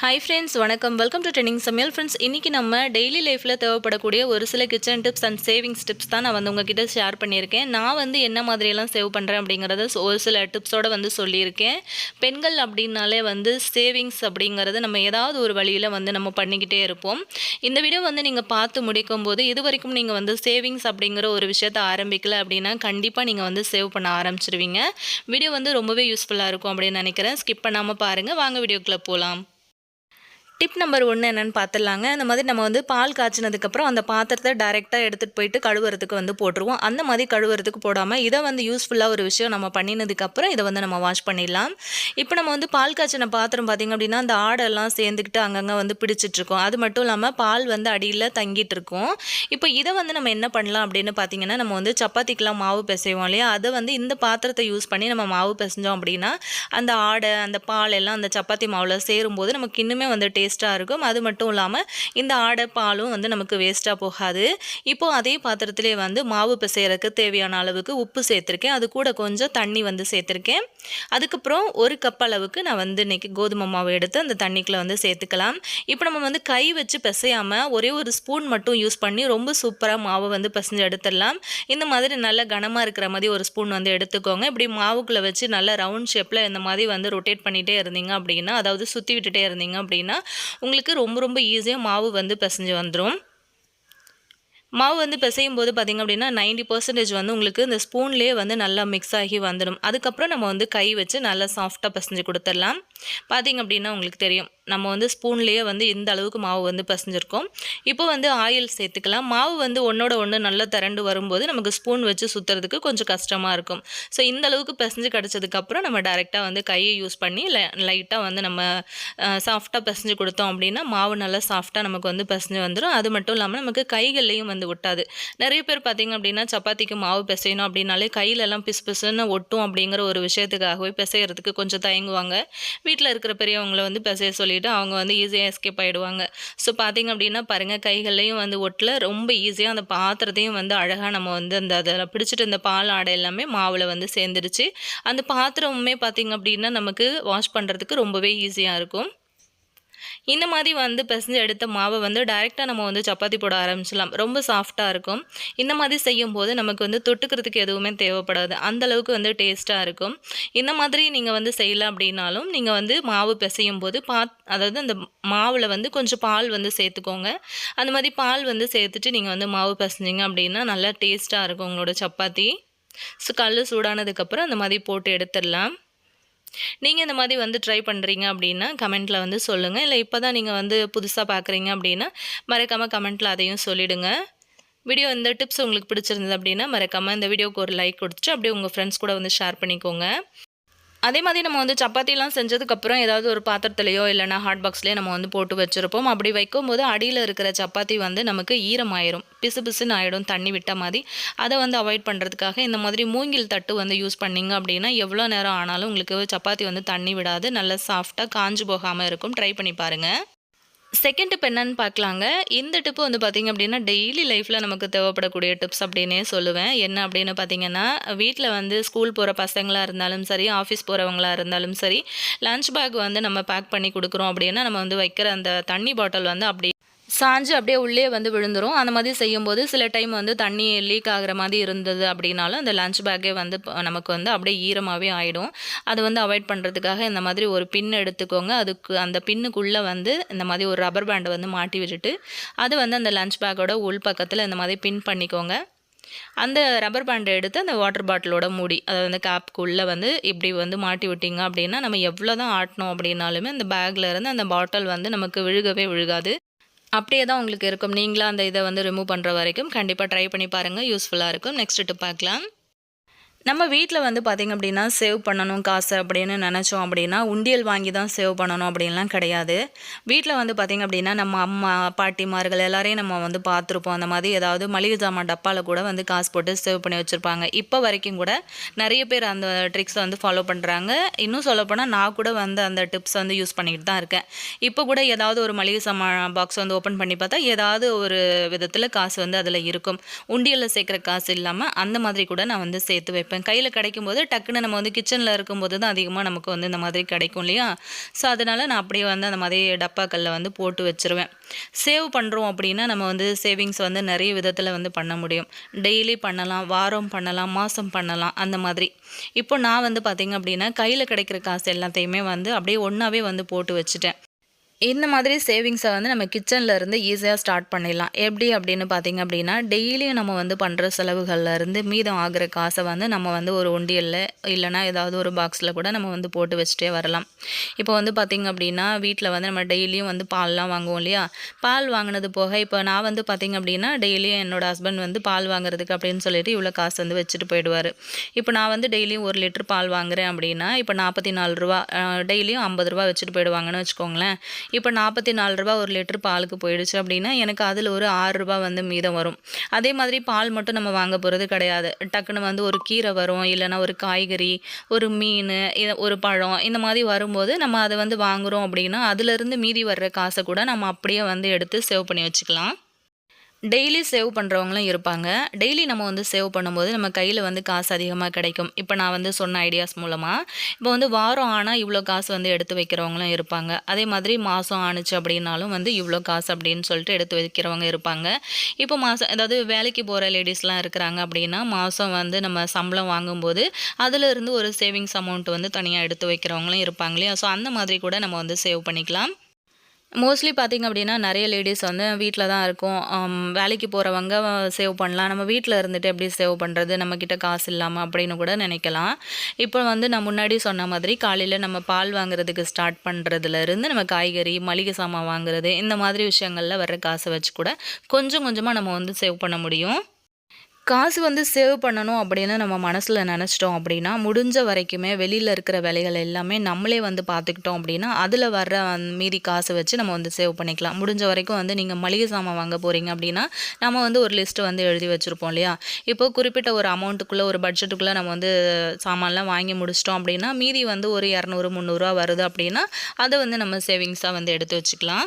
Hi friends வணக்கம். Welcome to training சமையல் friends இன்றைக்கி நம்ம டெய்லி லைஃப்பில் தேவைப்படக்கூடிய ஒரு சில kitchen tips and savings tips தான் நான் வந்து உங்ககிட்ட ஷேர் பண்ணியிருக்கேன். நான் வந்து என்ன மாதிரியெல்லாம் சேவ் பண்ணுறேன் அப்படிங்கிறத ஒரு சில டிப்ஸோடு வந்து சொல்லியிருக்கேன். பெண்கள் அப்படின்னாலே வந்து சேவிங்ஸ் அப்படிங்கிறது நம்ம ஏதாவது ஒரு வழியில் வந்து நம்ம பண்ணிக்கிட்டே இருப்போம். இந்த வீடியோ வந்து நீங்கள் பார்த்து முடிக்கும் போது இது வரைக்கும் நீங்கள் வந்து சேவிங்ஸ் அப்படிங்கிற ஒரு விஷயத்தை ஆரம்பிக்கல அப்படின்னா கண்டிப்பாக நீங்கள் வந்து சேவ் பண்ண ஆரம்பிச்சிருவீங்க. வீடியோ வந்து ரொம்பவே யூஸ்ஃபுல்லாக இருக்கும் அப்படின்னு நினைக்கிறேன். ஸ்கிப் பண்ணாமல் பாருங்கள் வாங்க வீடியோக்குள்ளே போகலாம் டிப் நம்பர் ஒன்று என்னென்னு பார்த்துடலாங்க இந்த மாதிரி நம்ம வந்து பால் காய்ச்சினதுக்கப்புறம் அந்த பாத்திரத்தை டைரெக்டாக எடுத்துகிட்டு போயிட்டு கழுவுறதுக்கு வந்து போட்டுருவோம். அந்த மாதிரி கழுவுறதுக்கு போடாமல் இதை வந்து யூஸ்ஃபுல்லாக ஒரு விஷயம் நம்ம பண்ணினதுக்கப்புறம் இதை வந்து நம்ம வாஷ் பண்ணிடலாம். இப்போ நம்ம வந்து பால் காய்ச்சின பாத்திரம் பார்த்திங்க அப்படின்னா அந்த ஆடெல்லாம் சேர்ந்துக்கிட்டு அங்கங்கே வந்து பிடிச்சிட்ருக்கோம். அது மட்டும் இல்லாமல் பால் வந்து அடியில் தங்கிட்டு இருக்கும் இப்போ இதை வந்து நம்ம என்ன பண்ணலாம் அப்படின்னு பார்த்தீங்கன்னா நம்ம வந்து சப்பாத்திக்கெலாம் மாவு பிசைவோம் இல்லையா? அதை வந்து இந்த பாத்திரத்தை யூஸ் பண்ணி நம்ம மாவு பிசைஞ்சோம் அப்படின்னா அந்த ஆடை அந்த பால் எல்லாம் அந்த சப்பாத்தி மாவில் சேரும்போது நமக்கு இன்னுமே வந்து டேஸ்ட்டாக இருக்கும். அது மட்டும் இல்லாமல் இந்த ஆடை பாலும் வந்து நமக்கு வேஸ்ட்டாக போகாது. இப்போ அதே பாத்திரத்திலே வந்து மாவு பிசையறதுக்கு தேவையான அளவுக்கு உப்பு சேர்த்துருக்கேன். அது கூட கொஞ்சம் தண்ணி வந்து சேர்த்துருக்கேன். அதுக்கப்புறம் ஒரு கப் அளவுக்கு நான் வந்து இன்னைக்கு கோதுமை மாவு எடுத்து அந்த தண்ணிக்குள்ளே வந்து சேர்த்துக்கலாம். இப்போ நம்ம வந்து கை வச்சு பிசையாமல் ஒரே ஒரு ஸ்பூன் மட்டும் யூஸ் பண்ணி ரொம்ப சூப்பராக மாவை வந்து பிசைஞ்சு எடுத்துடலாம். இந்த மாதிரி நல்ல கனமாக இருக்கிற மாதிரி ஒரு ஸ்பூன் வந்து எடுத்துக்கோங்க. இப்படி மாவுக்குள்ளே வச்சு நல்லா ரவுண்ட் ஷேப்பில் இந்த மாதிரி வந்து ரொட்டேட் பண்ணிகிட்டே இருந்தீங்க அப்படின்னா அதாவது சுற்றி விட்டுட்டே இருந்தீங்க அப்படின்னா உங்களுக்கு ரொம்ப ரொம்ப ஈஸியாக மாவு வந்து பிசைஞ்சு வந்துடும் மாவு வந்து பிசையும் போது பார்த்திங்க அப்படின்னா நைன்டி பர்சன்டேஜ் வந்து உங்களுக்கு இந்த ஸ்பூன்லேயே வந்து நல்லா மிக்ஸ் ஆகி வந்துடும் அதுக்கப்புறம் நம்ம வந்து கை வச்சு நல்லா சாஃப்டாக பிசைஞ்சு கொடுத்துடலாம். பார்த்திங்க அப்படின்னா உங்களுக்கு தெரியும். நம்ம வந்து ஸ்பூன்லேயே வந்து இந்த அளவுக்கு மாவு வந்து பிசைஞ்சிருக்கோம். இப்போ வந்து ஆயில் சேர்த்துக்கலாம். மாவு வந்து ஒன்றோட ஒன்று நல்லா திரண்டு வரும்போது நமக்கு ஸ்பூன் வச்சு சுற்றுறதுக்கு கொஞ்சம் கஷ்டமாக இருக்கும். ஸோ இந்த அளவுக்கு பிசைஞ்சு கிடச்சதுக்கப்புறம் நம்ம டைரெக்டாக வந்து கையை யூஸ் பண்ணி லைட்டாக வந்து நம்ம சாஃப்டாக பிசைஞ்சு கொடுத்தோம் அப்படின்னா மாவு நல்லா சாஃப்டாக நமக்கு வந்து பிசைஞ்சு வந்துடும் அது மட்டும் இல்லாமல் நமக்கு கைகள்லையும் வந்து ஒட்டாது. நிறைய பேர் பார்த்திங்க அப்படின்னா சப்பாத்திக்கு மாவு பிசையணும் அப்படின்னாலே கையிலெல்லாம் பிசு பிசுன்னு ஒட்டும் அப்படிங்கிற ஒரு விஷயத்துக்காகவே பிசையறதுக்கு கொஞ்சம் தயங்குவாங்க. வீட்டில் இருக்கிற பெரியவங்களை வந்து பிசைய சொல்லி சொல்லிவிட்டு அவங்க வந்து ஈஸியாக எஸ்கேப் ஆகிடுவாங்க ஸோ பார்த்திங்க அப்படின்னா பாருங்கள் கைகள்லையும் வந்து ஒட்டல ரொம்ப ஈஸியாக அந்த பாத்திரத்தையும் வந்து அழகாக நம்ம வந்து அந்த அதில் பிடிச்சிட்டு இந்த பால் ஆடை எல்லாமே மாவில் வந்து சேர்ந்துருச்சு அந்த பாத்திரமுமே பார்த்திங்க அப்படின்னா நமக்கு வாஷ் பண்ணுறதுக்கு ரொம்பவே ஈஸியாக இருக்கும். இந்த மாதிரி வந்து பிசைஞ்சு எடுத்த மாவை வந்து டைரெக்டாக நம்ம வந்து சப்பாத்தி போட ஆரம்பிச்சிடலாம். ரொம்ப சாஃப்டாக இருக்கும். இந்த மாதிரி செய்யும்போது நமக்கு வந்து தொட்டுக்கிறதுக்கு எதுவுமே தேவைப்படாது. அந்த அளவுக்கு வந்து டேஸ்ட்டாக இருக்கும். இந்த மாதிரி நீங்கள் வந்து செய்யலாம் அப்படின்னாலும் நீங்கள் வந்து மாவு பிசையும் போது பாத் அதாவது அந்த மாவில் வந்து கொஞ்சம் பால் வந்து சேர்த்துக்கோங்க. அந்த மாதிரி பால் வந்து சேர்த்துட்டு நீங்கள் வந்து மாவு பிசைஞ்சிங்க அப்படின்னா நல்லா டேஸ்ட்டாக இருக்கும் உங்களோட சப்பாத்தி. ஸோ கல் சூடானதுக்கப்புறம் அந்த மாதிரி போட்டு எடுத்துடலாம். நீங்கள் இந்த மாதிரி வந்து ட்ரை பண்ணுறீங்க அப்படின்னா கமெண்ட்டில் வந்து சொல்லுங்கள் இல்லை இப்போ தான் நீங்கள் வந்து புதுசாக பார்க்குறீங்க அப்படின்னா மறக்காமல் கமெண்ட்டில் அதையும் சொல்லிவிடுங்க வீடியோ இந்த டிப்ஸ் உங்களுக்கு பிடிச்சிருந்தது அப்படின்னா மறக்காமல் இந்த வீடியோக்கு ஒரு லைக் கொடுத்துட்டு அப்படியே உங்கள் ஃப்ரெண்ட்ஸ் கூட வந்து ஷேர் பண்ணிக்கோங்க. அதே மாதிரி நம்ம வந்து சப்பாத்திலாம் செஞ்சதுக்கப்புறம் ஏதாவது ஒரு பாத்திரத்துலையோ இல்லைனா ஹாட் பாக்ஸ்லேயோ நம்ம வந்து போட்டு வச்சுருப்போம். அப்படி வைக்கும்போது அடியில் இருக்கிற சப்பாத்தி வந்து நமக்கு ஈரமாயிரும். பிசு பிசுன்னு ஆகிடும் தண்ணி விட்ட மாதிரி. அதை வந்து அவாய்ட் பண்ணுறதுக்காக இந்த மாதிரி மூங்கில் தட்டு வந்து யூஸ் பண்ணிங்க அப்படின்னா எவ்வளோ நேரம் ஆனாலும் உங்களுக்கு சப்பாத்தி வந்து தண்ணி விடாது. நல்லா சாஃப்டாக காஞ்சு போகாமல் இருக்கும். ட்ரை பண்ணி பாருங்கள் செகண்ட் டிப் என்னன்னு பார்க்கலாங்க. இந்த டிப்பு வந்து பார்த்திங்க அப்படின்னா டெய்லி லைஃப்பில் நமக்கு தேவைப்படக்கூடிய டிப்ஸ் அப்படின்னே சொல்லுவேன். என்ன அப்படின்னு பார்த்தீங்கன்னா வீட்டில் வந்து ஸ்கூல் போகிற பசங்களாக இருந்தாலும் சரி ஆஃபீஸ் போகிறவங்களா இருந்தாலும் சரி லஞ்ச் பேக் வந்து நம்ம பேக் பண்ணி கொடுக்குறோம் அப்படின்னா நம்ம வந்து வைக்கிற அந்த தண்ணி பாட்டில் வந்து அப்படி சாஞ்சு அப்படியே உள்ளே வந்து விழுந்துரும். அந்த மாதிரி செய்யும்போது சில டைம் வந்து தண்ணி லீக் ஆகிற மாதிரி இருந்தது அப்படின்னாலும் அந்த லஞ்ச் பேக்கே வந்து நமக்கு வந்து அப்படியே ஈரமாகவே ஆகிடும் அது வந்து அவாய்ட் பண்ணுறதுக்காக இந்த மாதிரி ஒரு பின் எடுத்துக்கோங்க. அதுக்கு அந்த பின்னுக்குள்ளே வந்து இந்த மாதிரி ஒரு ரப்பர் பேண்டை வந்து மாட்டி விட்டுட்டு அது வந்து அந்த லஞ்ச் பேக்கோட உள் பக்கத்தில் இந்த மாதிரி பின் பண்ணிக்கோங்க. அந்த ரப்பர் பேண்டை எடுத்து அந்த வாட்டர் பாட்டிலோட மூடி அதாவது அந்த கேப்புக்குள்ளே வந்து இப்படி வந்து மாட்டி விட்டிங்க அப்படின்னா நம்ம எவ்வளோ தான் ஆட்டினோம் அப்படின்னாலுமே அந்த பேக்கில் இருந்து அந்த பாட்டில் வந்து நமக்கு விழுகவே விழுகாது. அப்படியே தான் உங்களுக்கு இருக்கும். நீங்களும் அந்த இதை வந்து ரிமூவ் பண்ணுற வரைக்கும் கண்டிப்பாக ட்ரை பண்ணி பாருங்கள் யூஸ்ஃபுல்லாக இருக்கும். நெக்ஸ்ட் டிப் பார்க்கலாம். நம்ம வீட்டில் வந்து பார்த்திங்க அப்படின்னா சேவ் பண்ணணும் காசு அப்படின்னு நினச்சோம் அப்படின்னா உண்டியல் வாங்கி தான் சேவ் பண்ணணும் அப்படின்லாம் கிடையாது. வீட்டில் வந்து பார்த்திங்க அப்படின்னா நம்ம அம்மா பாட்டிமார்கள் எல்லாரையும் நம்ம வந்து பார்த்துருப்போம். அந்த மாதிரி ஏதாவது மளிகை ஜாமான் டப்பாவில் கூட வந்து காசு போட்டு சேவ் பண்ணி வச்சுருப்பாங்க. இப்போ வரைக்கும் கூட நிறைய பேர் அந்த ட்ரிக்ஸை வந்து ஃபாலோ பண்ணுறாங்க இன்னும் சொல்லப்போனால் நான் கூட வந்து அந்த டிப்ஸ் வந்து யூஸ் பண்ணிக்கிட்டு தான் இருக்கேன். இப்போ கூட ஏதாவது ஒரு மளிகை சாமான் பாக்ஸ் வந்து ஓப்பன் பண்ணி பார்த்தா ஏதாவது ஒரு விதத்தில் காசு வந்து அதில் இருக்கும். உண்டியலில் சேர்க்குற காசு இல்லாமல் அந்த மாதிரி கூட நான் வந்து சேர்த்து வைப்பேன். வைப்பேன் கையில் கிடைக்கும்போது டக்குன்னு நம்ம வந்து கிச்சனில் இருக்கும்போது தான் அதிகமாக நமக்கு வந்து இந்த மாதிரி கிடைக்கும் இல்லையா? ஸோ அதனால் நான் அப்படியே வந்து அந்த மாதிரி டப்பாக்களில் வந்து போட்டு வச்சுருவேன். சேவ் பண்ணுறோம் அப்படின்னா நம்ம வந்து சேவிங்ஸ் வந்து நிறைய விதத்தில் வந்து பண்ண முடியும். டெய்லி பண்ணலாம் வாரம் பண்ணலாம் மாதம் பண்ணலாம் அந்த மாதிரி. இப்போ நான் வந்து பார்த்திங்க அப்படின்னா கையில் கிடைக்கிற காசு எல்லாத்தையுமே வந்து அப்படியே ஒன்றாவே வந்து போட்டு வச்சுட்டேன். இந்த மாதிரி சேவிங்ஸை வந்து நம்ம கிச்சனில் இருந்து ஈஸியாக ஸ்டார்ட் பண்ணிடலாம். எப்படி அப்படின்னு பார்த்தீங்க அப்படின்னா டெய்லியும் நம்ம வந்து பண்ணுற செலவுகளில் இருந்து மீதம் ஆகிற காசை வந்து நம்ம வந்து ஒரு ஒண்டியலில் இல்லைனா ஏதாவது ஒரு பாக்ஸில் கூட நம்ம வந்து போட்டு வச்சுட்டே வரலாம். இப்போ வந்து பார்த்திங்க அப்படின்னா வீட்டில் வந்து நம்ம டெய்லியும் வந்து பால்லாம் வாங்குவோம் இல்லையா? பால் வாங்கினது போக இப்போ நான் வந்து பார்த்திங்க அப்படின்னா டெய்லியும் என்னோடய ஹஸ்பண்ட் வந்து பால் வாங்குறதுக்கு அப்படின்னு சொல்லிட்டு இவ்வளோ காசு வந்து வச்சுட்டு போயிடுவார். இப்போ நான் வந்து டெய்லியும் ஒரு லிட்டர் பால் வாங்குறேன் அப்படின்னா இப்போ நாற்பத்தி நாலு ரூபா டெய்லியும் ஐம்பது ரூபா வச்சுட்டு போயிடுவாங்கன்னு வச்சுக்கோங்களேன். இப்போ நாற்பத்தி நாலு ரூபா ஒரு லிட்டர் பாலுக்கு போயிடுச்சு அப்படின்னா எனக்கு அதில் ஒரு ஆறு ரூபா வந்து மீதம் வரும். அதே மாதிரி பால் மட்டும் நம்ம வாங்க போகிறது கிடையாது. டக்குன்னு வந்து ஒரு கீரை வரும் இல்லைனா ஒரு காய்கறி ஒரு மீன் ஒரு பழம் இந்த மாதிரி வரும்போது நம்ம அதை வந்து வாங்குகிறோம் அப்படின்னா அதுலேருந்து மீதி வர்ற காசை கூட நம்ம அப்படியே வந்து எடுத்து சேவ் பண்ணி வச்சுக்கலாம். டெய்லி சேவ் பண்ணுறவங்களும் இருப்பாங்க. டெய்லி நம்ம வந்து சேவ் பண்ணும்போது நம்ம கையில் வந்து காசு அதிகமாக கிடைக்கும். இப்போ நான் வந்து சொன்ன ஐடியாஸ் மூலமாக இப்போ வந்து வாரம் ஆனால் இவ்வளோ காசு வந்து எடுத்து வைக்கிறவங்களும் இருப்பாங்க. அதே மாதிரி மாதம் ஆணுச்சு அப்படின்னாலும் வந்து இவ்வளோ காசு அப்படின்னு சொல்லிட்டு எடுத்து வைக்கிறவங்க இருப்பாங்க. இப்போ மாதம் அதாவது வேலைக்கு போகிற லேடிஸ்லாம் இருக்கிறாங்க அப்படின்னா மாதம் வந்து நம்ம சம்பளம் வாங்கும்போது அதிலிருந்து ஒரு சேவிங்ஸ் அமௌண்ட் வந்து தனியாக எடுத்து வைக்கிறவங்களும் இருப்பாங்க இல்லையா? ஸோ அந்த மாதிரி கூட நம்ம வந்து சேவ் பண்ணிக்கலாம். மோஸ்ட்லி பார்த்திங்க அப்படின்னா நிறைய லேடிஸ் வந்து வீட்டில் தான் இருக்கும். வேலைக்கு போகிறவங்க சேவ் பண்ணலாம். நம்ம வீட்டில் இருந்துட்டு எப்படி சேவ் பண்ணுறது நம்மக்கிட்ட காசு இல்லாமல் அப்படின்னு கூட நினைக்கலாம். இப்போ வந்து நான் முன்னாடி சொன்ன மாதிரி காலையில் நம்ம பால் வாங்குறதுக்கு ஸ்டார்ட் பண்ணுறதுலேருந்து நம்ம காய்கறி மளிகை சாமான் வாங்குறது இந்த மாதிரி விஷயங்களில் வர்ற காசை வச்சு கூட கொஞ்சம் கொஞ்சமாக நம்ம வந்து சேவ் பண்ண முடியும். காசு வந்து சேவ் பண்ணணும் அப்படின்னு நம்ம மனசில் நினச்சிட்டோம் அப்படின்னா முடிஞ்ச வரைக்குமே வெளியில் இருக்கிற வேலைகள் எல்லாமே நம்மளே வந்து பார்த்துக்கிட்டோம் அப்படின்னா அதில் வர்ற மீதி காசை வச்சு நம்ம வந்து சேவ் பண்ணிக்கலாம். முடிஞ்ச வரைக்கும் வந்து நீங்கள் மளிகை சாமான் வாங்க போகிறீங்க அப்படின்னா நம்ம வந்து ஒரு லிஸ்ட்டு வந்து எழுதி வச்சுருப்போம் இல்லையா? இப்போ குறிப்பிட்ட ஒரு அமௌண்ட்டுக்குள்ளே ஒரு பட்ஜெட்டுக்குள்ளே நம்ம வந்து சாமான்லாம் வாங்கி முடிச்சிட்டோம் அப்படின்னா மீதி வந்து ஒரு இரநூறு முந்நூறுரூவா வருது அப்படின்னா அதை வந்து நம்ம சேவிங்ஸாக வந்து எடுத்து வச்சுக்கலாம்.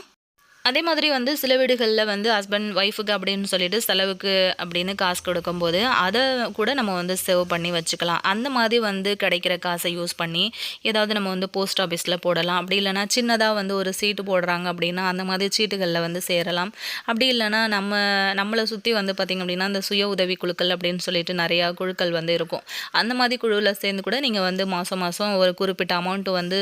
அதே மாதிரி வந்து சில வீடுகளில் வந்து ஹஸ்பண்ட் ஒய்ஃபுக்கு அப்படின்னு சொல்லிட்டு செலவுக்கு அப்படின்னு காசு கொடுக்கும்போது அதை கூட நம்ம வந்து சேவ் பண்ணி வச்சுக்கலாம். அந்த மாதிரி வந்து கிடைக்கிற காசை யூஸ் பண்ணி ஏதாவது நம்ம வந்து போஸ்ட் ஆஃபீஸில் போடலாம். அப்படி இல்லைனா சின்னதாக வந்து ஒரு சீட்டு போடுறாங்க அப்படின்னா அந்த மாதிரி சீட்டுகளில் வந்து சேரலாம். அப்படி இல்லைனா நம்ம நம்மளை சுற்றி வந்து பார்த்திங்க அப்படின்னா அந்த சுய உதவி குழுக்கள் அப்படின்னு சொல்லிட்டு நிறையா குழுக்கள் வந்து இருக்கும். அந்த மாதிரி குழுவில் சேர்ந்து கூட நீங்கள் வந்து மாதம் மாதம் ஒரு குறிப்பிட்ட அமௌண்ட்டு வந்து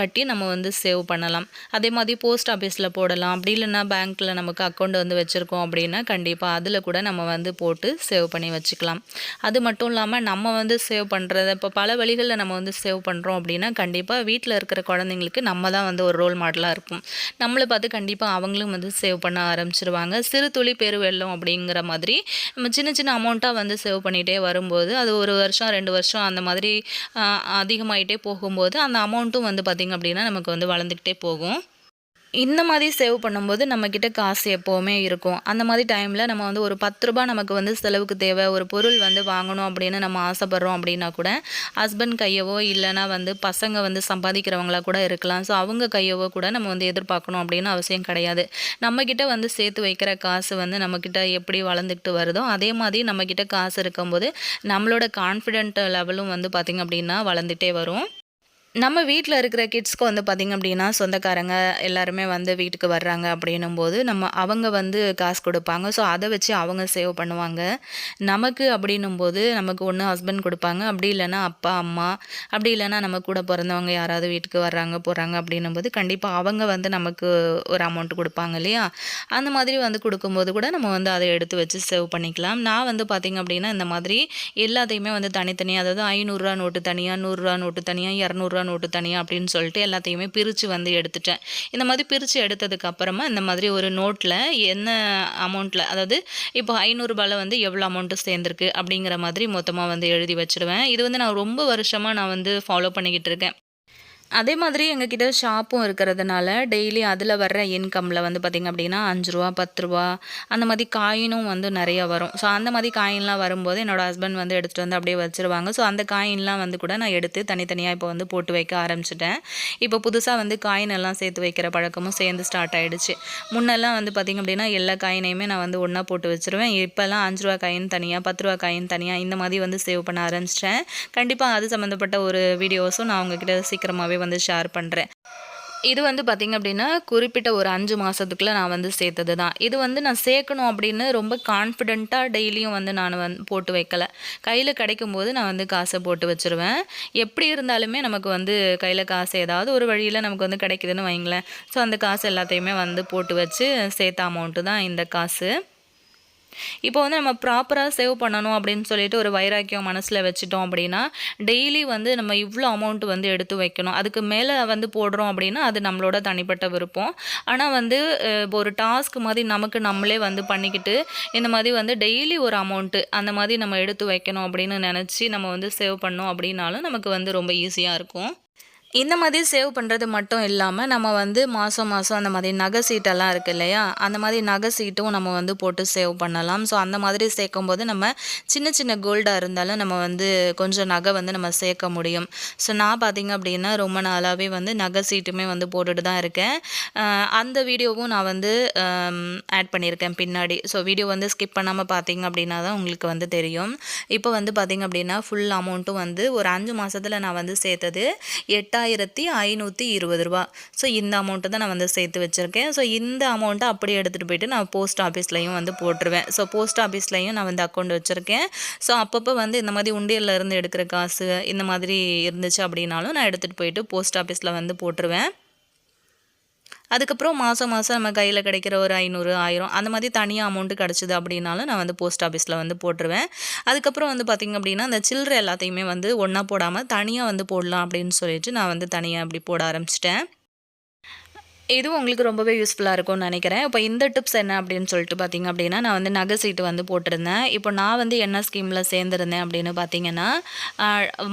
கட்டி நம்ம வந்து சேவ் பண்ணலாம். அதே மாதிரி போஸ்ட் ஆஃபீஸில் போடலாம். அப்படி இல்லைன்னா பேங்க்கில் நமக்கு அக்கௌண்ட் வந்து வச்சுருக்கோம் அப்படின்னா கண்டிப்பாக அதில் கூட நம்ம வந்து போட்டு சேவ் பண்ணி வச்சுக்கலாம். அது மட்டும் இல்லாமல் நம்ம வந்து சேவ் பண்ணுறத இப்போ பல வழிகளில் நம்ம வந்து சேவ் பண்ணுறோம் அப்படின்னா கண்டிப்பாக வீட்டில் இருக்கிற குழந்தைங்களுக்கு நம்ம தான் வந்து ஒரு ரோல் மாடலாக இருக்கும். நம்மளை பார்த்து கண்டிப்பாக அவங்களும் வந்து சேவ் பண்ண ஆரம்பிச்சிருவாங்க. சிறு துளி பெரு வெள்ளம் அப்படிங்கிற மாதிரி நம்ம சின்ன சின்ன அமௌண்ட்டாக வந்து சேவ் பண்ணிகிட்டே வரும்போது அது ஒரு வருஷம் ரெண்டு வருஷம் அந்த மாதிரி அதிகமாகிட்டே போகும்போது அந்த அமௌண்ட்டும் வந்து பார்த்திங்க அப்படின்னா நமக்கு வந்து வளர்ந்துக்கிட்டே போகும். இந்த மாதிரி சேவ் பண்ணும்போது நம்மக்கிட்ட காசு எப்போவுமே இருக்கும். அந்த மாதிரி டைமில் நம்ம வந்து ஒரு பத்து ரூபா நமக்கு வந்து செலவுக்கு தேவை ஒரு பொருள் வந்து வாங்கணும் அப்படின்னு நம்ம ஆசைப்பட்றோம் அப்படின்னா கூட ஹஸ்பண்ட் கையவோ இல்லைனா வந்து பசங்க வந்து சம்பாதிக்கிறவங்களா கூட இருக்கலாம். ஸோ அவங்க கையவோ கூட நம்ம வந்து எதிர்பார்க்கணும் அப்படின்னு அவசியம் கிடையாது. நம்மக்கிட்ட வந்து சேர்த்து வைக்கிற காசு வந்து நம்மக்கிட்ட எப்படி வளர்ந்துக்கிட்டு வருதோ அதே மாதிரி நம்மக்கிட்ட காசு இருக்கும்போது நம்மளோட கான்ஃபிடென்ட் லெவலும் வந்து பார்த்திங்க அப்படின்னா வளர்ந்துட்டே வரும். நம்ம வீட்டில் இருக்கிற கிட்ஸ்க்கு வந்து பார்த்திங்க அப்படின்னா சொந்தக்காரங்க எல்லாருமே வந்து வீட்டுக்கு வர்றாங்க அப்படின்னும் போது நம்ம அவங்க வந்து காசு கொடுப்பாங்க. ஸோ அதை வச்சு அவங்க சேவ் பண்ணுவாங்க. நமக்கு அப்படின்னும் போது நமக்கு ஒன்று ஹஸ்பண்ட் கொடுப்பாங்க. அப்படி இல்லைன்னா அப்பா அம்மா அப்படி இல்லைன்னா நம்ம கூட பிறந்தவங்க யாராவது வீட்டுக்கு வர்றாங்க போகிறாங்க அப்படின்னும் போது கண்டிப்பாக அவங்க வந்து நமக்கு ஒரு அமௌண்ட் கொடுப்பாங்க இல்லையா? அந்த மாதிரி வந்து கொடுக்கும்போது கூட நம்ம வந்து அதை எடுத்து வச்சு சேவ் பண்ணிக்கலாம். நான் வந்து பார்த்திங்க அப்படின்னா இந்த மாதிரி எல்லாத்தையுமே வந்து தனித்தனியாக அதாவது ஐநூறுரூவா நோட்டு தனியாக நூறுரூவா நோட்டு தனியாக இரநூறுவா நோட்டு தனியாக அப்படின்னு சொல்லிட்டு எல்லாத்தையுமே பிரித்து வந்து எடுத்துட்டேன். இந்த மாதிரி பிரித்து எடுத்ததுக்கு அப்புறமா இந்த மாதிரி ஒரு நோட்டில் என்ன அமௌண்ட்டில் அதாவது இப்போ ஐநூறுரூபாவில் வந்து எவ்வளோ அமௌண்ட்டு சேர்ந்துருக்கு அப்படிங்கிற மாதிரி மொத்தமாக வந்து எழுதி வச்சுடுவேன் இது வந்து நான் ரொம்ப வருஷமாக நான் வந்து ஃபாலோ பண்ணிக்கிட்டு இருக்கேன். அதே மாதிரி எங்ககிட்ட ஷாப்பும் இருக்கிறதுனால டெய்லி அதில் வர்ற இன்கமில் வந்து பார்த்திங்க அப்படின்னா அஞ்சு ரூபா பத்து ரூபா அந்த மாதிரி காயினும் வந்து நிறைய வரும். ஸோ அந்த மாதிரி காயின்லாம் வரும்போது என்னோடய ஹஸ்பண்ட் வந்து எடுத்துகிட்டு வந்து அப்படியே வச்சுருவாங்க. ஸோ அந்த காயின்லாம் வந்து கூட நான் எடுத்து தனித்தனியாக இப்போ வந்து போட்டு வைக்க ஆரம்பிச்சிட்டேன். இப்போ புதுசாக வந்து காயின் எல்லாம் சேர்த்து வைக்கிற பழக்கமும் சேர்ந்து ஸ்டார்ட் ஆகிடுச்சு முன்னெல்லாம் வந்து பார்த்திங்க அப்படின்னா எல்லா காயினையுமே நான் வந்து ஒன்றா போட்டு வச்சுருவேன். இப்போல்லாம் அஞ்சு ரூபா காயின் தனியாக பத்து ரூபா காயின் தனியாக இந்த மாதிரி வந்து சேவ் பண்ண ஆரம்பிச்சிட்டேன். கண்டிப்பாக அது சம்மந்தப்பட்ட ஒரு வீடியோஸும் நான் உங்ககிட்ட சீக்கிரமாகவே வந்து ஷேர் பண்ணுறேன் இது வந்து பார்த்திங்க அப்படின்னா குறிப்பிட்ட ஒரு அஞ்சு மாதத்துக்குள்ளே நான் வந்து சேர்த்தது தான் இது வந்து நான் சேர்க்கணும் அப்படின்னு ரொம்ப கான்ஃபிடெண்ட்டாக டெய்லியும் வந்து நான் வந்து போட்டு வைக்கலை. கையில் கிடைக்கும் போது நான் வந்து காசை போட்டு வச்சுருவேன். எப்படி இருந்தாலுமே நமக்கு வந்து கையில் காசு ஏதாவது ஒரு வழியில் நமக்கு வந்து கிடைக்குதுன்னு வைங்களேன். ஸோ அந்த காசு எல்லாத்தையுமே வந்து போட்டு வச்சு சேர்த்த அமௌண்ட்டு தான் இந்த காசு. இப்போ வந்து நம்ம ப்ராப்பராக சேவ் பண்ணணும் அப்படின்னு சொல்லிட்டு ஒரு வைராக்கியம் மனசில் வச்சுட்டோம் அப்படின்னா டெய்லி வந்து நம்ம இவ்வளோ அமௌண்ட் வந்து எடுத்து வைக்கணும். அதுக்கு மேலே வந்து போடுறோம் அப்படின்னா அது நம்மளோட தனிப்பட்ட விருப்பம். ஆனால் வந்து இப்போ ஒரு டாஸ்க் மாதிரி நமக்கு நம்மளே வந்து பண்ணிக்கிட்டு இந்த மாதிரி வந்து டெய்லி ஒரு அமௌண்ட்டு அந்த மாதிரி நம்ம எடுத்து வைக்கணும் அப்படின்னு நினச்சி நம்ம வந்து சேவ் பண்ணோம் அப்படின்னாலும் நமக்கு வந்து ரொம்ப ஈஸியாக இருக்கும். இந்த மாதிரி சேவ் பண்ணுறது மட்டும் இல்லாமல் நம்ம வந்து மாதம் மாதம் அந்த மாதிரி நகை சீட்டெல்லாம் இருக்குது இல்லையா? அந்த மாதிரி நகை சீட்டும் நம்ம வந்து போட்டு சேவ் பண்ணலாம். ஸோ அந்த மாதிரி சேர்க்கும் போது நம்ம சின்ன சின்ன கோல்டாக இருந்தாலும் நம்ம வந்து கொஞ்சம் நகை வந்து நம்ம சேர்க்க முடியும். ஸோ நான் பார்த்திங்க அப்படின்னா ரொம்ப நாளாகவே வந்து நகை சீட்டுமே வந்து போட்டுட்டு தான் இருக்கேன். அந்த வீடியோவும் நான் வந்து ஆட் பண்ணியிருக்கேன் பின்னாடி. ஸோ வீடியோ வந்து ஸ்கிப் பண்ணாமல் பார்த்தீங்க அப்படின்னா தான் உங்களுக்கு வந்து தெரியும். இப்போ வந்து பார்த்திங்க அப்படின்னா ஃபுல் அமௌண்ட்டும் வந்து ஒரு அஞ்சு மாதத்தில் நான் வந்து சேர்த்தது எட்டாயிரம் ரெண்டாயிரத்தி ஐநூற்றி இருபது ரூபா. ஸோ இந்த அமௌண்ட்டை தான் நான் வந்து சேர்த்து வச்சுருக்கேன். ஸோ இந்த அமௌண்ட்டை அப்படியே எடுத்துகிட்டு போயிட்டு நான் போஸ்ட் ஆஃபீஸ்லையும் வந்து போட்டுருவேன். ஸோ போஸ்ட் ஆஃபீஸ்லையும் நான் வந்து அக்கௌண்ட் வச்சுருக்கேன். ஸோ அப்பப்போ வந்து இந்த மாதிரி உண்டியலில் இருந்து எடுக்கிற காசு இந்த மாதிரி இருந்துச்சு அப்படின்னாலும் நான் எடுத்துகிட்டு போயிட்டு போஸ்ட் ஆஃபீஸில் வந்து போட்டுருவேன். அதுக்கப்புறம் மாதம் மாதம் நம்ம கையில் கிடைக்கிற ஒரு ஐநூறு ஆயிரம் அந்த மாதிரி தனியாக அமௌண்ட்டு கிடச்சிது அப்படின்னாலும் நான் வந்து போஸ்ட் ஆஃபீஸில் வந்து போட்டுருவேன். அதுக்கப்புறம் வந்து பார்த்திங்க அப்படின்னா அந்த சில்லறை எல்லாத்தையுமே வந்து ஒன்றா போடாமல் தனியாக வந்து போடலாம் அப்படின்னு சொல்லிட்டு நான் வந்து தனியாக அப்படி போட ஆரம்பிச்சிட்டேன். இதுவும் உங்களுக்கு ரொம்பவே யூஸ்ஃபுல்லாக இருக்கும்னு நினைக்கிறேன். இப்போ இந்த டிப்ஸ் என்ன அப்படின்னு சொல்லிட்டு பார்த்தீங்க அப்படின்னா நான் வந்து நகை சீட்டு வந்து போட்டிருந்தேன். இப்போ நான் வந்து என்ன ஸ்கீமில் சேர்ந்துருந்தேன் அப்படின்னு பார்த்தீங்கன்னா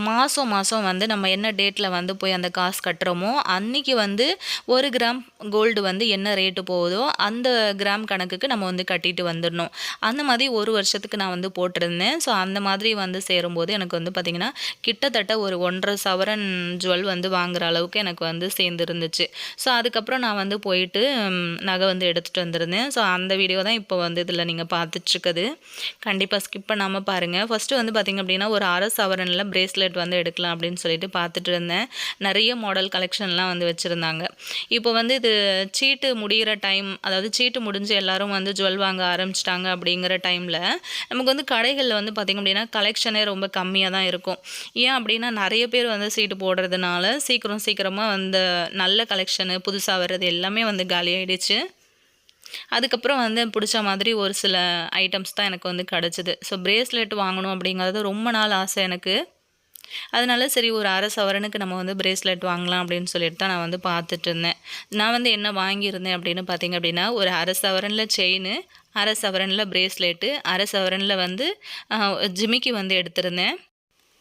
மாதம் மாதம் வந்து நம்ம என்ன டேட்டில் வந்து போய் அந்த காசு கட்டுறோமோ அன்றைக்கி வந்து ஒரு கிராம் கோல்டு வந்து என்ன ரேட்டு போகுதோ அந்த கிராம் கணக்குக்கு நம்ம வந்து கட்டிட்டு வந்துடணும். அந்த மாதிரி ஒரு வருஷத்துக்கு நான் வந்து போட்டிருந்தேன். ஸோ அந்த மாதிரி வந்து சேரும்போது எனக்கு வந்து பார்த்திங்கன்னா கிட்டத்தட்ட ஒரு ஒன்றரை சவரன் ஜுவல் வந்து வாங்குகிற அளவுக்கு எனக்கு வந்து சேர்ந்துருந்துச்சு. ஸோ அதுக்கப்புறம் நான் வந்து போயிட்டு நகை வந்து எடுத்துகிட்டு வந்திருந்தேன். ஸோ அந்த வீடியோ தான் இப்போ வந்து இதில் நீங்கள் பார்த்துட்ருக்குது. கண்டிப்பாக ஸ்கிப் பண்ணாமல் பாருங்கள் ஃபஸ்ட்டு வந்து பார்த்திங்க அப்படின்னா ஒரு அரை சவரனில் ப்ரேஸ்லெட் வந்து எடுக்கலாம் அப்படின்னு சொல்லிட்டு பார்த்துட்டு இருந்தேன். நிறைய மாடல் கலெக்ஷன்லாம் வந்து வச்சுருந்தாங்க. இப்போ வந்து இது சீட்டு முடிகிற டைம் அதாவது சீட்டு முடிஞ்சு எல்லோரும் வந்து ஜுவல் வாங்க ஆரம்பிச்சிட்டாங்க அப்படிங்கிற டைமில் நமக்கு வந்து கடைகளில் வந்து பார்த்திங்க அப்படின்னா கலெக்ஷனே ரொம்ப கம்மியாக தான் இருக்கும். ஏன் அப்படின்னா நிறைய பேர் வந்து சீட்டு போடுறதுனால சீக்கிரம் சீக்கிரமாக வந்து நல்ல கலெக்ஷனு புதுசாக வர வர்றது எல்லாமே வந்து காலியாகிடுச்சு அதுக்கப்புறம் வந்து பிடிச்ச மாதிரி ஒரு சில ஐட்டம்ஸ் தான் எனக்கு வந்து கிடச்சிது. ஸோ ப்ரேஸ்லெட் வாங்கணும் அப்படிங்கிறது ரொம்ப நாள் ஆசை எனக்கு. அதனால சரி ஒரு அரை சவரனுக்கு நம்ம வந்து ப்ரேஸ்லெட் வாங்கலாம் அப்படின்னு சொல்லிட்டு தான் நான் வந்து பார்த்துட்டு இருந்தேன். நான் வந்து என்ன வாங்கியிருந்தேன் அப்படின்னு பார்த்தீங்க அப்படின்னா ஒரு அரை சவரனில் செயின் அரை சவரனில் ப்ரேஸ்லெட்டு அரை சவரனில் வந்து ஜிமிக்கி வந்து எடுத்திருந்தேன்.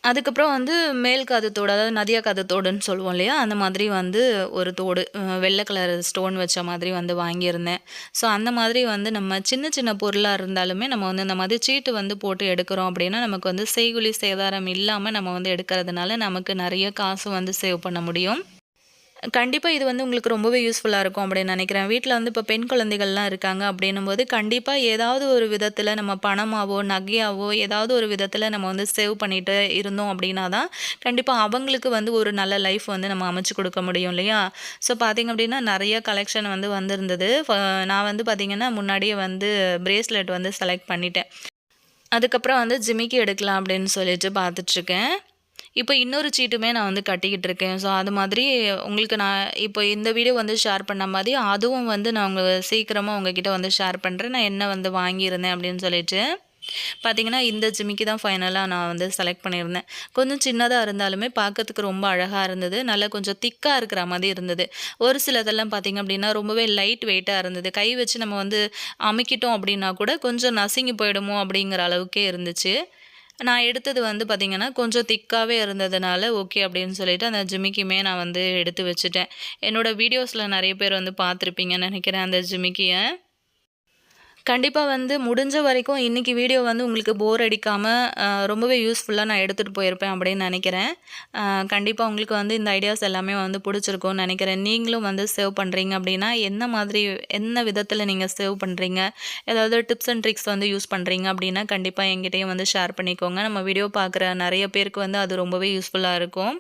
அதுக்கப்புறம் வந்து மேல் காது தோடு அதாவது நதியா காது தோடுன்னு சொல்லுவோம் இல்லையா? அந்த மாதிரி வந்து ஒரு தோடு வெள்ளை கலர் ஸ்டோன் வச்ச மாதிரி வந்து வாங்கியிருந்தேன். ஸோ அந்த மாதிரி வந்து நம்ம சின்ன சின்ன பொருளாக இருந்தாலுமே நம்ம வந்து இந்த மாதிரி சீட்டு வந்து போட்டு எடுக்கிறோம் அப்படின்னா நமக்கு வந்து செய்குலி சேதாரம் இல்லாமல் நம்ம வந்து எடுக்கிறதுனால நமக்கு நிறைய காசு வந்து சேவ் பண்ண முடியும். கண்டிப்பாக இது வந்து உங்களுக்கு ரொம்பவே யூஸ்ஃபுல்லாக இருக்கும் அப்படின்னு நினைக்கிறேன். வீட்டில் வந்து இப்போ பெண் குழந்தைகள்லாம் இருக்காங்க அப்படின்னும் போது கண்டிப்பாக ஏதாவது ஒரு விதத்தில் நம்ம பணமாவோ நகையாவோ ஏதாவது ஒரு விதத்தில் நம்ம வந்து சேவ் பண்ணிட்டு இருந்தோம் அப்படின்னா தான் கண்டிப்பாக அவங்களுக்கு வந்து ஒரு நல்ல லைஃப் வந்து நம்ம அமைச்சு கொடுக்க முடியும் இல்லையா? ஸோ பார்த்திங்க அப்படின்னா நிறைய கலெக்ஷன் வந்து வந்திருந்தது. நான் வந்து பார்த்திங்கன்னா முன்னாடியே வந்து ப்ரேஸ்லெட் வந்து செலக்ட் பண்ணிட்டேன். அதுக்கப்புறம் வந்து ஜிமிக்கி எடுக்கலாம் அப்படின்னு சொல்லிட்டு பார்த்துட்ருக்கேன் இப்போ இன்னொரு சீட்டுமே நான் வந்து கட்டிக்கிட்டு இருக்கேன் ஸோ அது மாதிரி உங்களுக்கு நான் இப்போ இந்த வீடியோ வந்து ஷேர் பண்ண மாதிரி அதுவும் வந்து நான் உங்கள் சீக்கிரமாக உங்ககிட்ட வந்து ஷேர் பண்ணுறேன் நான் என்ன வந்து வாங்கியிருந்தேன் அப்படின்னு சொல்லிட்டு. பார்த்தீங்கன்னா இந்த ஜிமிக்கு தான் ஃபைனலாக நான் வந்து செலக்ட் பண்ணியிருந்தேன். கொஞ்சம் சின்னதாக இருந்தாலுமே பார்க்கறதுக்கு ரொம்ப அழகாக இருந்தது. நல்லா கொஞ்சம் திக்காக இருக்கிற மாதிரி இருந்தது. ஒரு சிலதெல்லாம் பார்த்திங்க அப்படின்னா ரொம்பவே லைட் வெயிட்டாக இருந்தது. கை வச்சு நம்ம வந்து அமைக்கிட்டோம் அப்படின்னா கூட கொஞ்சம் நசுங்கி போயிடுமோ அப்படிங்கிற அளவுக்கே இருந்துச்சு. நான் எடுத்தது வந்து பார்த்திங்கன்னா கொஞ்சம் திக்காகவே இருந்ததுனால ஓகே அப்படின்னு சொல்லிட்டு அந்த ஜிமிக்கியுமே நான் வந்து எடுத்து வச்சுட்டேன். என்னோடய வீடியோஸில் நிறைய பேர் வந்து பார்த்துருப்பீங்கன்னு நினைக்கிறேன் அந்த ஜிமிக்கியை. கண்டிப்பாக வந்து முடிஞ்ச வரைக்கும் இன்றைக்கி வீடியோ வந்து உங்களுக்கு போர் அடிக்காமல் ரொம்பவே யூஸ்ஃபுல்லாக நான் எடுத்துகிட்டு போயிருப்பேன் அப்படின்னு நினைக்கிறேன். கண்டிப்பாக உங்களுக்கு வந்து இந்த ஐடியாஸ் எல்லாமே வந்து பிடிச்சிருக்கும்னு நினைக்கிறேன். நீங்களும் வந்து சேவ் பண்ணுறீங்க அப்படின்னா என்ன மாதிரி என்ன விதத்தில் நீங்கள் சேவ் பண்ணுறீங்க ஏதாவது டிப்ஸ் அண்ட் ட்ரிக்ஸ் வந்து யூஸ் பண்ணுறீங்க அப்படின்னா கண்டிப்பாக எங்கிட்டையும் வந்து ஷேர் பண்ணிக்கோங்க. நம்ம வீடியோ பார்க்குற நிறைய பேருக்கு வந்து அது ரொம்பவே யூஸ்ஃபுல்லாக இருக்கும்.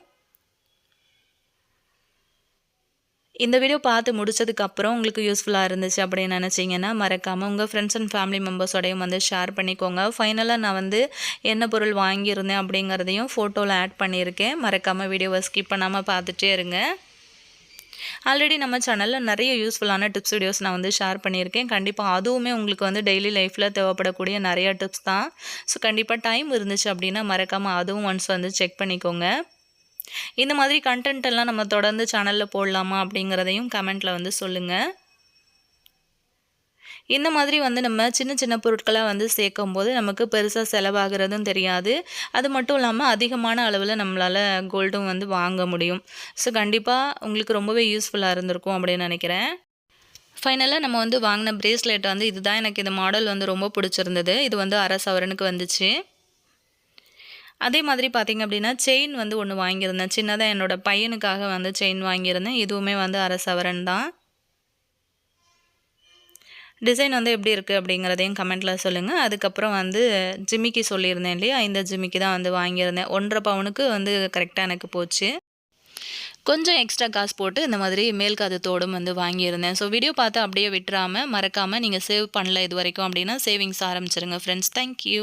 இந்த வீடியோ பார்த்து முடிச்சதுக்கப்புறம் உங்களுக்கு யூஸ்ஃபுல்லாக இருந்துச்சு அப்படின்னு நினச்சிங்கன்னா மறக்காமல் உங்கள் ஃப்ரெண்ட்ஸ் அண்ட் ஃபேமிலி மெம்பர்ஸோடையும் வந்து ஷேர் பண்ணிக்கோங்க. ஃபைனலாக நான் வந்து என்ன பொருள் வாங்கியிருந்தேன் அப்படிங்கிறதையும் ஃபோட்டோவில் ஆட் பண்ணியிருக்கேன். மறக்காமல் வீடியோவை ஸ்கிப் பண்ணாமல் பார்த்துட்டே இருங்க. ஆல்ரெடி நம்ம சேனலில் நிறைய யூஸ்ஃபுல்லான டிப்ஸ் வீடியோஸ் நான் வந்து ஷேர் பண்ணியிருக்கேன். கண்டிப்பாக அதுவுமே உங்களுக்கு வந்து டெய்லி லைஃப்பில் தேவைப்படக்கூடிய நிறைய டிப்ஸ் தான். ஸோ கண்டிப்பாக டைம் இருந்துச்சு அப்படின்னா மறக்காமல் அதுவும் ஒன்ஸ் வந்து செக் பண்ணிக்கோங்க. இந்த மாதிரி கண்டென்ட் எல்லாம் நம்ம தொடர்ந்து சேனலில் போடலாமா அப்படிங்கிறதையும் கமெண்ட்டில் வந்து சொல்லுங்கள் இந்த மாதிரி வந்து நம்ம சின்ன சின்ன பொருட்களாக வந்து சேர்க்கும் போது நமக்கு பெருசாக செலவாகிறதும் தெரியாது. அது மட்டும் இல்லாமல் அதிகமான அளவில் நம்மளால் கோல்டும் வந்து வாங்க முடியும். ஸோ கண்டிப்பாக உங்களுக்கு ரொம்பவே யூஸ்ஃபுல்லாக இருந்திருக்கும் அப்படின்னு நினைக்கிறேன். ஃபைனலாக நம்ம வந்து வாங்கின ப்ரேஸ்லெட் வந்து இதுதான். எனக்கு இந்த மாடல் வந்து ரொம்ப பிடிச்சிருந்தது. இது வந்து அரை சவரனுக்கு வந்துச்சு. அதே மாதிரி பார்த்திங்க அப்படின்னா செயின் வந்து ஒன்று வாங்கியிருந்தேன். சின்னதாக என்னோடய பையனுக்காக வந்து செயின் வாங்கியிருந்தேன். இதுவுமே வந்து அரை சவரன் தான். டிசைன் வந்து எப்படி இருக்குது அப்படிங்கிறதையும் கமெண்ட்டில் சொல்லுங்கள் அதுக்கப்புறம் வந்து ஜிமிக்கி சொல்லியிருந்தேன் இல்லையா? இந்த ஜிமிக்கி தான் வந்து வாங்கியிருந்தேன். ஒன்றரை பவுனுக்கு வந்து கரெக்டாக எனக்கு போச்சு. கொஞ்சம் எக்ஸ்ட்ரா காசு போட்டு இந்த மாதிரி மேல் காது தோடும் வந்து வாங்கியிருந்தேன். ஸோ வீடியோ பார்த்து அப்படியே விட்டுறாமல் மறக்காமல் நீங்கள் சேவ் பண்ணல இது வரைக்கும் அப்படின்னா சேவிங்ஸ் ஆரம்பிச்சிருங்க ஃப்ரெண்ட்ஸ் தேங்க்யூ